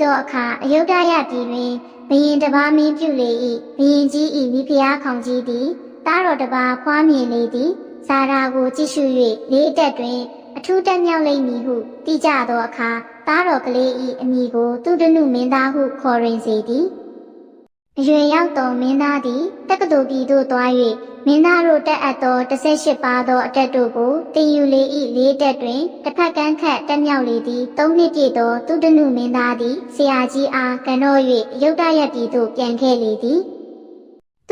သောအခါအယုဒ္ဓယပြည်တွင်ဘယင်တစ်ပါးမင်းပြုလေ၏ဘယင်ကြီး၏မိဖုရားခေါင်ကြီးသည်တားတော်တစ်ပါးဖွားမြင်လေသည်ဇာရာကိုကြည့်ရှု၍လေးအတက်တွင်အထူးတက်မြောက်လိမ့်မည်ဟုသိကြသောအခါတားတော်ကလေး၏အမိကိုသူတနုမင်းသားဟုခေါ်ရင်စေသည် အရွယ်ရောက်သောမင်းသားသည်တက္ကသိုလ်ပြည်သို့သွား၍မင်းသားတို့တက်အပ်သော18ပါးသောအတက်တို့ကိုတင်ယူလေ၏လေးတက်တွင်တစ်ဖက်ကန်းခတ်တက်မြောက်လေသည်၃နှစ်ပြည့်သောသူတနုမင်းသားသည်ဆရာကြီးအားကံတော်၍ရုတ်တရက်ပြည်သို့ပြန်ခဲ့လေသည်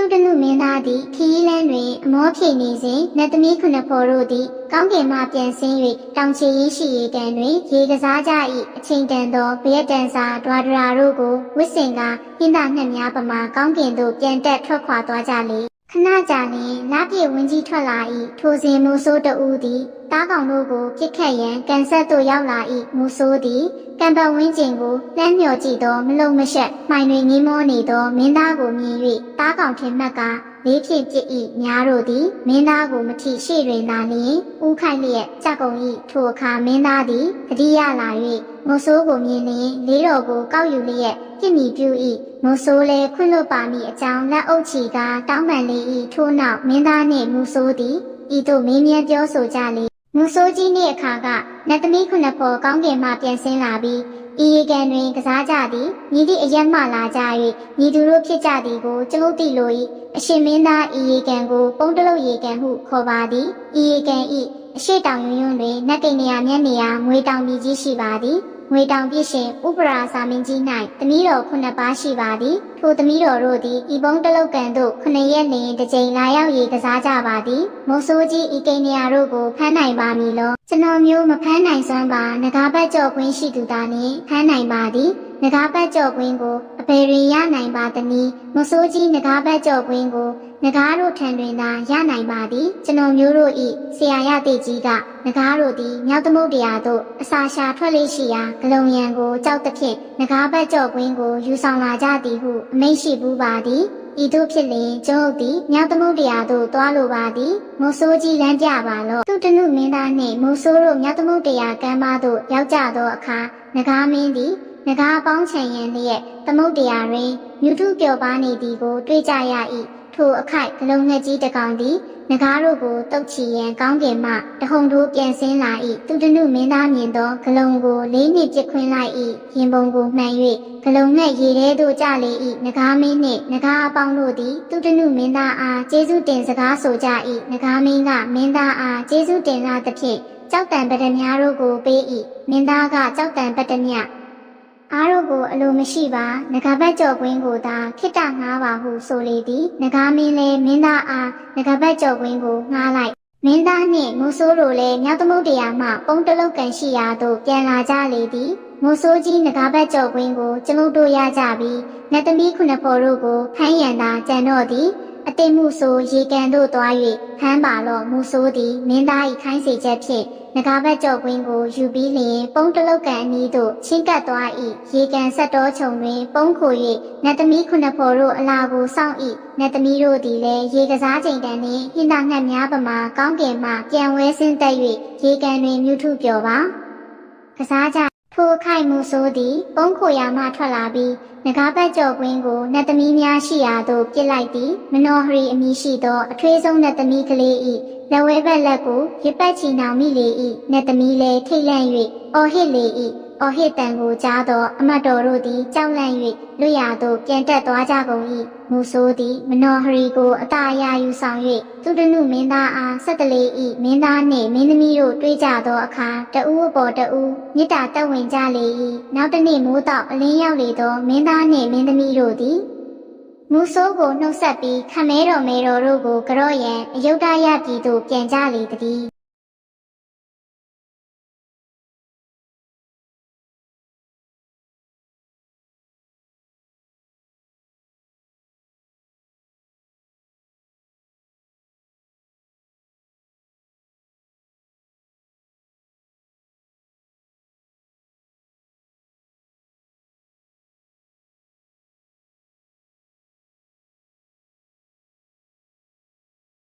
သူတနုမင်းသားသည်ခရီးလန်းတွင်အမောဖြေနေစဉ်နတ်သမီးခုနှစ်ဖော်တို့သည်ကောင်းကင်မှပြန်ဆင်း၍တောင်ချီရင်ရှိရေကန်တွင်ရေကစားကြ၏အချိန်တန်သောဗရက်တန်စာဒွာဒရာတို့ကိုဝစ်စင်ကဟင်းသာငှက်များပမာကောင်းကင်သို့ပြန်တက်ထွက်ခွာသွားကြလေ ခဏကြာလျင်နပြည့်ဝင်းကြီးထွက်လာ၏ထိုစဉ်မူဆိုးတဦးသည်တားကောင်တို့ကိုပြစ်ခတ်ရန်ကန်ဆက်သို့ရောက်လာ၏မူဆိုးသည်ကံပတ်ဝင်းကျင်ကိုလှမ်းမြော်ကြည့်သောမလုံမရှက်မှိုင်တွင်ငင်းမောနေသောမင်းသားကိုမြင်၍တားကောင်ထင်မှတ်ကလေးဖြင့်ပြစ်၏များတို့သည်မင်းသားကိုမထိရှေ့တွင်သာလျင်ဥခိုက်လျက်ကြကုန်၏ထိုအခါမင်းသားသည်တတိယလာ၍မဆိုးကိုမြင်လျင်လေးတော်ကိုကောက်ယူလျက်ပြစ်မိပြု၏ မဆိုးလဲခွင့်လွတ်ပါမည်အကြောင်းလက်အုပ်ချီကတောင်းပန်လေ၏ထို့နောက်မင်းသားနှင့်မူဆိုးသည်ဤသို့မင်းမြန်းပြောဆိုကြလေမူဆိုးကြီးနှင့်အခါကနတ်သမီးခုနှစ်ဖော်ကောင်းကင်မှပြန်ဆင်းလာပြီးဤရေကန်တွင်ကစားကြသည်ညီသည့်အရက်မှလာကြ၍ညီသူတို့ဖြစ်ကြသည်ကိုကျွန်ုပ်သိလို၏အရှင်မင်းသားဤရေကန်ကိုပုံတလုံးရေကန်ဟုခေါ်ပါသည်ဤရေကန်ဤအရှိတောင်ယွန်းယွန်းတွင်နတ်ကိနေရမျက်နေရငွေတောင်ပြည်ကြီးရှိပါသည် ငွေတောင်ပြည့်ရှင်ဥပရာစာမင်းကြီး၌သမီးတော်ခုနှစ်ပါးရှိပါသည်ထိုသမီးတော်တို့သည်ဤဘုံတလုတ်ကန်သို့ခုနှစ်ရက်နေတစ်ကြိမ်လာရောက်ရေကစားကြပါသည်မိုးဆိုးကြီးဤကိနေရတို့ကိုဖမ်းနိုင်ပါမည်လောကျွန်တော်မျိုးမဖမ်းနိုင်စွမ်းပါငကားပတ်ကြော့ခွင်းရှိသူသားနှင့်ဖမ်းနိုင်ပါသည်ငကားပတ်ကြော့ခွင်းကိုအပေရင်ရနိုင်ပါသနည်းမိုးဆိုးကြီးငကားပတ်ကြော့ခွင်းကိုငကားတို့ထံတွင်သာရနိုင်ပါသည်ကျွန်တော်မျိုးတို့ဤဆရာရတိကြီးကငကားတို့သည်မြောက်သမုဒ္ဒရာသို့အစာရှာထွက်လေရှိရာဂလုံရံကိုကြောက်သဖြင့်ငကားပတ်ကြော့ခွင်းကိုယူဆောင်လာကြသည်ဟုအမိန့်ရှိဘူးပါသည်ဤသို့ဖြစ်လျင်ကျုပ်သည်မြောက်သမုဒ္ဒရာသို့သွားလိုပါသည်မိုးဆိုးကြီးလမ်းပြပါလော့သူတနုမင်းသားနှင့်မိုးဆိုးတို့မြောက်သမုဒ္ဒရာကမ်းပါသို့ရောက်ကြသောအခါငကားမင်းသည် ငကားပေါင်းချံရန်လျက်သမုဒ္ဒရာတွင်မြူထုပျော်ပါနေသည်ကိုတွေ့ကြရ၏ထိုအခိုက်ဂလုံးငှက်ကြီးတစ်ကောင်သည်ငကားတို့ကိုတုတ်ချီရန်ကောင်းကင်မှတဟုန်ထိုးပြန်ဆင်းလာ၏သူတနုမင်းသားမြင်သောဂလုံးကိုလေးနှစ်ပြစ်ခွင်းလိုက်၏ရင်ပုံကိုမှန်၍ဂလုံးငှက်ရေထဲသို့ကျလေ၏ငကားမင်းနှင့်ငကားအပေါင်းတို့သည်သူတနုမင်းသားအားကျေးဇူးတင်စကားဆိုကြ၏ငကားမင်းကမင်းသားအားကျေးဇူးတင်လာသဖြင့်ကြောက်တံပဒမြားတို့ကိုပေး၏မင်းသားကကြောက်တံပဒမြ အားတို့ကိုအလိုမရှိပါငကားဘက်ကြော်ကွင်းကိုသာခိတ္တငားပါဟုဆိုလေသည်ငကားမင်းလည်းမင်းသားအားငကားဘက်ကြော်ကွင်းကိုငားလိုက်မင်းသားနှင့်မိုးဆိုးတို့လည်းမြောက်သမုဒ္ဒရာမှပုံတလုတ်ကန်ရှိရာသို့ပြန်လာကြလေသည်မိုးဆိုးကြီးငကားဘက်ကြော်ကွင်းကိုကျွန်ုပ်တို့ရကြပြီးနတ်သမီးခုနှစ်ဖော်တို့ကိုဖမ်းရန်သာကြံတော့သည်အတိတ်မှုဆိုရေကန်သို့သွား၍ဖမ်းပါလော့မူဆိုးသည်မင်းသား၏ခိုင်းစေချက်ဖြင့် ငကားဘက်ကြော်ကွင်းကိုယူပြီးလျင်ပုံတလုတ်ကန်အနီးသို့ချင်းကပ်သွား၏ရေကန်ဆက်တော်ချုံတွင်ပုံခို၍နတ်သမီးခုနှစ်ဖော်တို့အလာကိုစောင့်၏နတ်သမီးတို့သည်လည်းရေကစားချိန်တန်နှင့်ဟင်းသာငှက်များပမာကောင်းကင်မှပြန်ဝဲဆင်းသက်၍ရေကန်တွင်မြူထုပျော်ပါကစားကြထိုအခိုက်မှုဆိုးသည်ပုံခိုရာမှထွက်လာပြီးငကားပတ်ကြော်ကွင်းကိုနတ်သမီးများရှိရာသို့ပြစ်လိုက်သည်မနောဟရီအမည်ရှိသောအထွေးဆုံးနတ်သမီးကလေး၏ လက်ဝဲဘက်လက်ကိုရစ်ပတ်ချီနှောင်မိလေ၏နတ်သမီးလည်းထိတ်လန့်၍အော်ဟစ်လေ၏အော်ဟစ်တန်ကိုကြားသောအမတ်တော်တို့သည်ကြောက်လန့်၍လွတ်ရာသို့ပြန်တက်သွားကြကုန်၏မူဆိုးသည်မနောဟရီကိုအတာအယာယူဆောင်၍သူတနုမင်းသားအားဆက်တလေး၏မင်းသားနှင့်မင်းသမီးတို့တွေ့ကြသောအခါတဦးအပေါ်တဦးမြစ်တာတက်ဝင်ကြလေ၏နောက်တစ်နေ့မိုးတော့အလင်းရောက်လေသောမင်းသားနှင့်မင်းသမီးတို့သည် မူဆိုးကိုနှုတ်ဆက်ပြီးခမဲတော်မဲတော်တို့ကိုကြော့ရန်အယုဒ္ဓယပြည်သို့ပြန်ကြလေတည်း